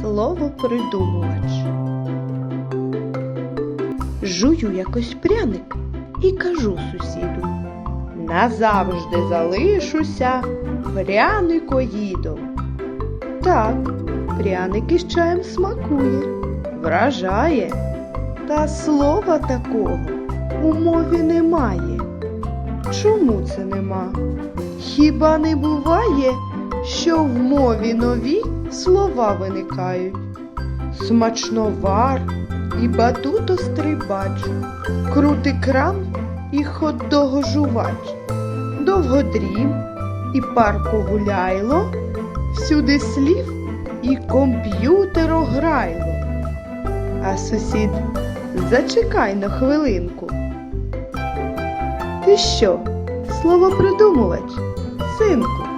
словопридумувач. Жую якось пряник і кажу сусіду. Назавжди залишуся пряникоїдом. Так, пряник із чаєм смакує, вражає, та слова такого у мові немає. Чому це нема? Хіба не буває, що в мові нові слова виникають? Смачновар і батутострибач, крутий кран і хот-догожувач, довгодрім і паркогуляйло, всюди слів і комп'ютерограйло. А сусід, зачекай на хвилинку. Ти що, словопридумувач, синку?